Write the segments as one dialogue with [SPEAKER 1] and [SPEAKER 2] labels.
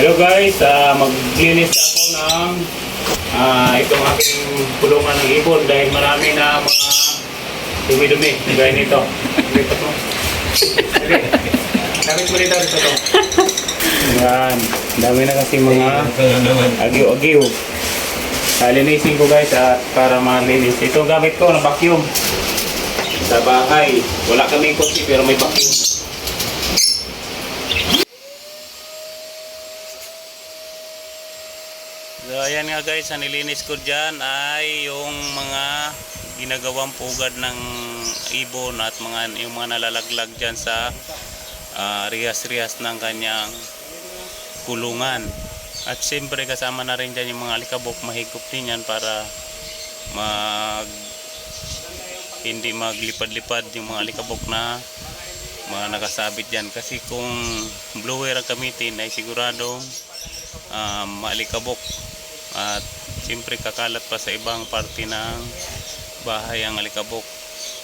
[SPEAKER 1] Hello guys, ah maglinis ako ng ah itong aking kulungan ng ibon dahil marami na mga dumi-dumi gaya nito. Dito. Sige. Gamit mo dito dito to. Yan. Dami na kasi mga agiw-agiw. Kalinisin ko guys at para malinis. Ito gamit ko na vacuum. Sa bahay. Wala kaming kotse pero may vacuum. So ayan nga guys, ang nilinis ko dyan ay yung mga ginagawang pugad ng ibon at mga, yung mga nalalaglag dyan sa ah, rihas-rihas ng kanyang kulungan. At siyempre kasama na rin dyan yung mga alikabok, mahigop din yan para mag hindi maglipad-lipad yung mga alikabok na mga nakasabit dyan. Kasi kung blower ang gamitin ay siguradong um, maalikabok at siyempre kakalat pa sa ibang parte ng bahay ang alikabok.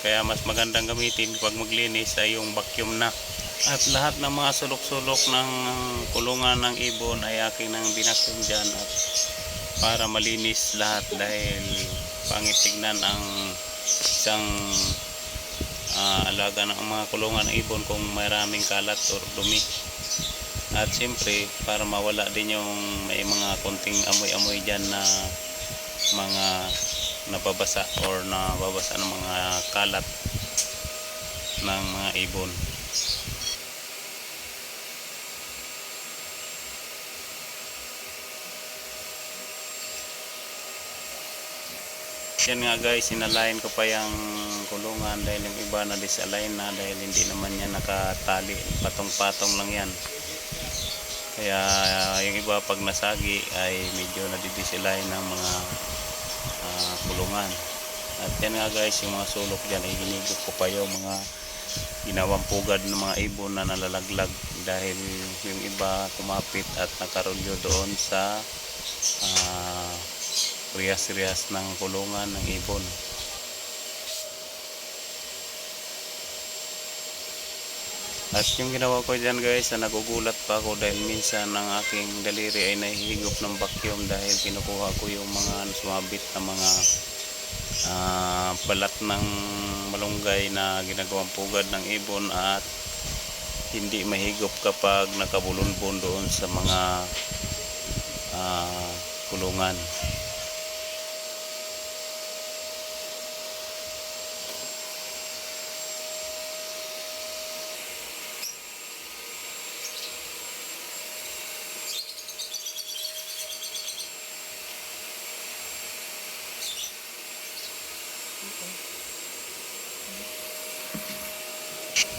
[SPEAKER 1] Kaya mas magandang gamitin pag maglinis ay yung vacuum na. At lahat ng mga sulok-sulok ng kulungan ng ibon ay aking nang binakyum dyan at para malinis lahat dahil pangit tignan ang isang ah, alaga ng mga kulungan ng ibon kung maraming kalat or dumi at siyempre, para mawala din yung may mga konting amoy-amoy dyan na mga nababasa or nababasa ng mga kalat ng mga ibon. Yan nga guys, sinalain ko pa yung kulungan dahil yung iba na disalign na dahil hindi naman yan nakatali. Patong-patong lang yan. Kaya yung iba pag nasagi ay medyo nadidisilay ng mga ah, kulungan. At yan nga guys, yung mga sulok dyan ay hinigop ko pa yung mga ginawang pugad ng mga ibon na nalalaglag dahil yung iba kumapit at nakarolyo doon sa ah, riyas-riyas ng kulungan ng ibon. At yung ginawa ko dyan guys, na nagugulat pa ako dahil minsan ang aking daliri ay nahihigop ng vacuum dahil kinukuha ko yung mga sumabit na mga ah, balat ng malunggay na ginagawang pugad ng ibon at hindi mahigop kapag nakabulunbon doon sa mga ah, kulungan.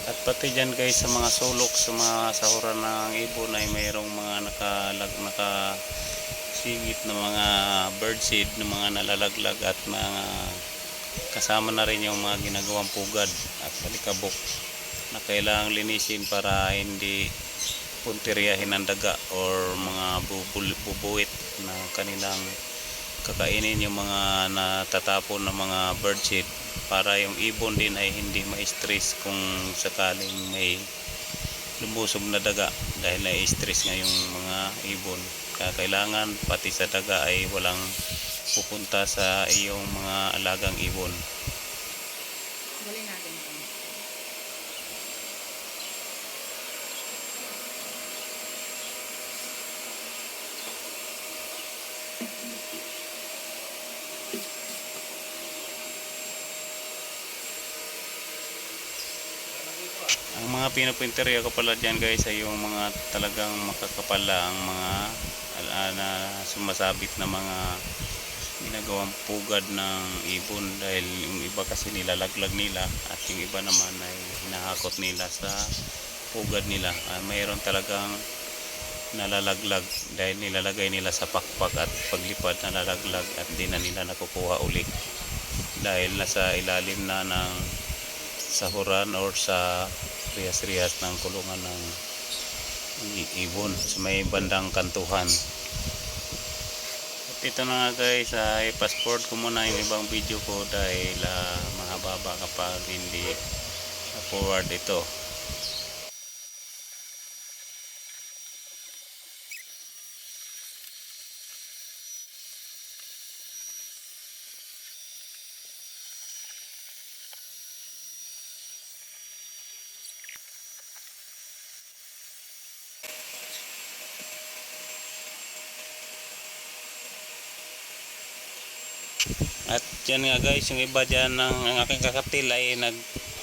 [SPEAKER 1] At pati dyan guys sa mga sulok sa mga sahuran ng ibon ay mayroong mga nakalag naka sigit na mga birdseed na mga nalalaglag at mga kasama na rin yung mga ginagawang pugad at palikabok na kailangang linisin para hindi puntiryahin ng daga or mga bubul, bubuwit na kanilang kakainin yung mga natatapon ng mga birdseed para yung ibon din ay hindi ma-stress kung sakaling may lumusob na daga dahil na-stress nga yung mga ibon. Kaya kailangan pati sa daga ay walang pupunta sa iyong mga alagang ibon ang mga pinapinteriya ko pala dyan guys ay yung mga talagang makakapala ang mga na sumasabit na mga ginagawang pugad ng ibon dahil yung iba kasi nilalaglag nila at yung iba naman ay hinahakot nila sa pugad nila. Ah, mayroon talagang nalalaglag dahil nilalagay nila sa pakpak at paglipad nalalaglag at di na nila nakukuha uli dahil nasa ilalim na ng sahuran or sa riyas-riyas ng kulungan ng ibon sa may bandang kantuhan. At ito na nga guys, ay passport ko muna yung ibang video ko dahil ah, mahaba kapag hindi forward ito. At yan nga guys, yung iba dyan ng ang aking kakatil ay nag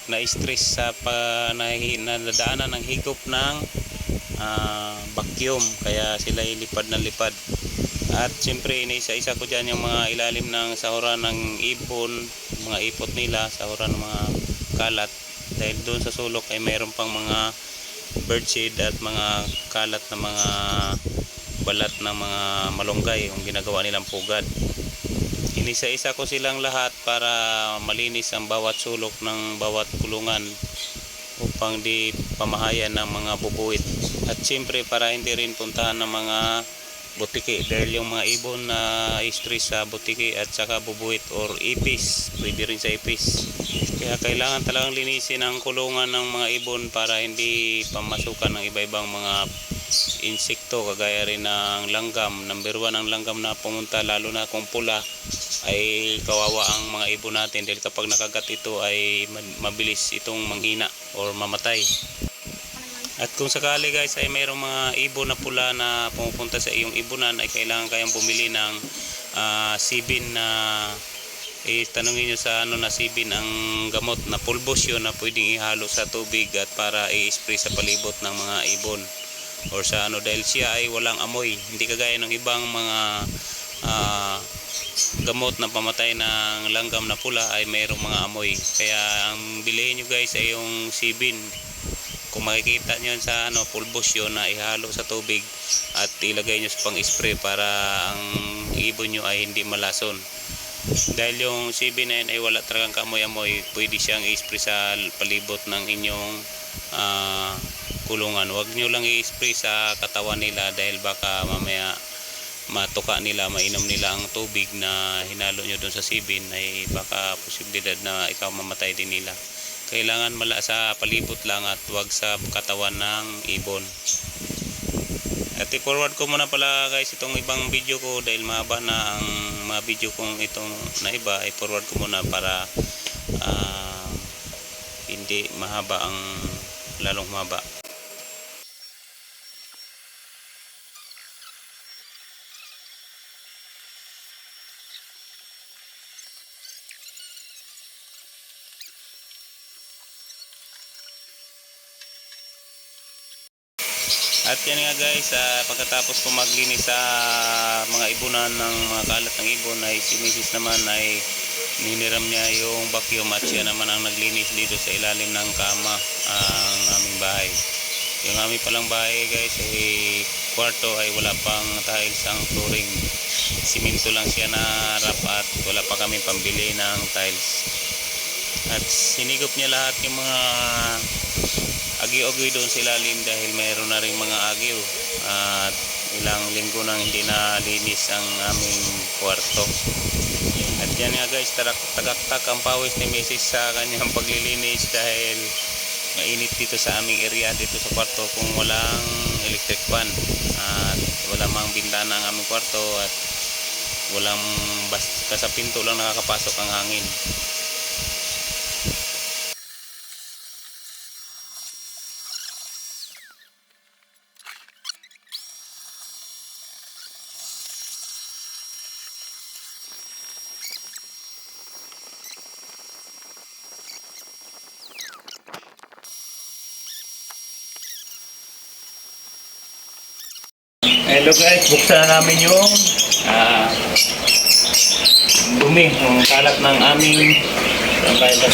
[SPEAKER 1] na-stress sa pa, na, nadaanan ng higop ng ah, vacuum kaya sila ilipad ng lipad. At siyempre iniisa-isa ko dyan yung mga ilalim ng sahuran ng ibon mga ipot nila sahuran ng mga kalat. Dahil doon sa sulok ay mayroon pang mga birdseed at mga kalat na mga balat ng mga malunggay yung ginagawa nilang pugad inisa-isa ko silang lahat para malinis ang bawat sulok ng bawat kulungan upang di pamahayan ng mga bubuit at siyempre para hindi rin puntahan ng mga butiki dahil yung mga ibon na stress sa butiki at saka bubuit or ipis pwede rin sa ipis. Kaya kailangan talagang linisin ang kulungan ng mga ibon para hindi pamasukan ng iba-ibang mga insekto kagaya rin ng langgam. Number one ang langgam na pumunta lalo na kung pula ay kawawa ang mga ibon natin dahil kapag nakagat ito ay ma- mabilis itong manghina or mamatay. At kung sakali guys ay mayroong mga ibon na pula na pumupunta sa iyong ibunan ay kailangan kayang bumili ng ah, sibin na eh, tanungin nyo sa ano na sibin ang gamot na pulbos yun na pwedeng ihalo sa tubig at para i-spray sa palibot ng mga ibon. Or sa ano dahil siya ay walang amoy. Hindi kagaya ng ibang mga ah, gamot na pamatay ng langgam na pula ay mayroong mga amoy. Kaya ang bilihin nyo guys ay yung sibin. Kung makikita nyo sa ano pulbos yun na ihalo sa tubig at ilagay nyo sa pang spray para ang ibon nyo ay hindi malason. Dahil yung CB na yun ay wala talagang kamoy-amoy pwede siyang i-spray sa palibot ng inyong ah, kulungan. Huwag nyo lang i-spray sa katawan nila dahil baka mamaya matuka nila, mainom nila ang tubig na hinalo nyo doon sa sibin ay baka posibilidad na ikaw mamatay din nila. Kailangan mala sa palibot lang at wag sa katawan ng ibon. At i-forward ko muna pala guys itong ibang video ko dahil mahaba na ang mga video kong itong na iba i-forward ko muna para ah, hindi mahaba ang lalong mahaba At yan nga guys, ah, pagkatapos ko maglinis sa mga ibunan ng mga kalat ng ibon ay si Mrs. naman ay niniram niya yung vacuum at siya naman ang naglinis dito sa ilalim ng kama ang aming bahay. Yung aming palang bahay guys ay kwarto ay wala pang tiles ang flooring. Siminto lang siya na rap at wala pa kami pambili ng tiles. At sinigop niya lahat yung mga agi-agi doon sa ilalim dahil mayroon na rin mga agyo. At ilang linggo nang hindi na linis ang aming kwarto. At yan nga guys tagaktak ang pawis ni Mrs. sa kanyang paglilinis dahil mainit dito sa aming area dito sa kwarto kung walang electric fan. At wala mang bintana ang aming kwarto at walang basta sa pinto lang nakakapasok ang hangin Hello guys, buksan na namin yung ah, dumi, yung kalat ng aming ang kalat,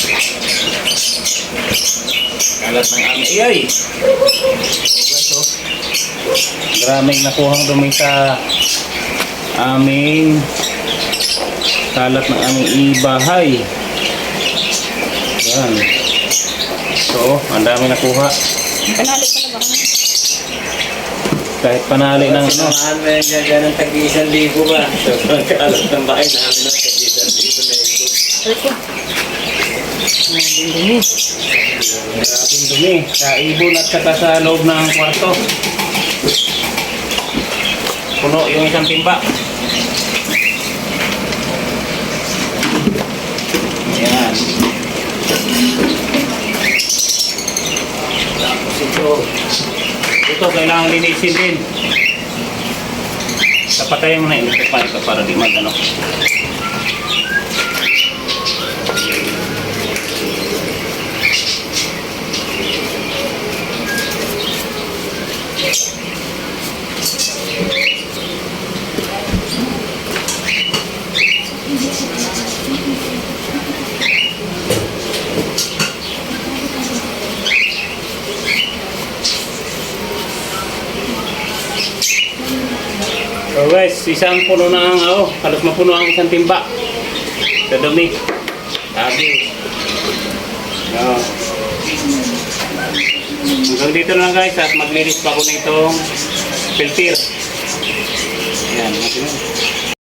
[SPEAKER 1] kalat ng aming iyay. Guys, oh. Maraming nakuhang dumi sa aming kalat ng aming ibahay. Yan. So, ang dami nakuha.
[SPEAKER 2] Panalo ka na ba?
[SPEAKER 1] Kahit panali ng ano.
[SPEAKER 3] Ano yung gagana ng tag-isang libo ba? Sobrang kalat ng bahay namin ng tag-isang libo na ito.
[SPEAKER 1] Dumi sa ibon at saka sa loob ng kwarto. Puno yung isang timba. Ayan. Tapos ito. Ito kailangan linisin din. Kapatayin mo na yung ito para di mag ano. So guys, isang puno na ang, oh, halos mapuno ang isang timba. Sa dumi. Sabi. Oh. Hanggang dito lang guys at maglinis pa ako nitong filter.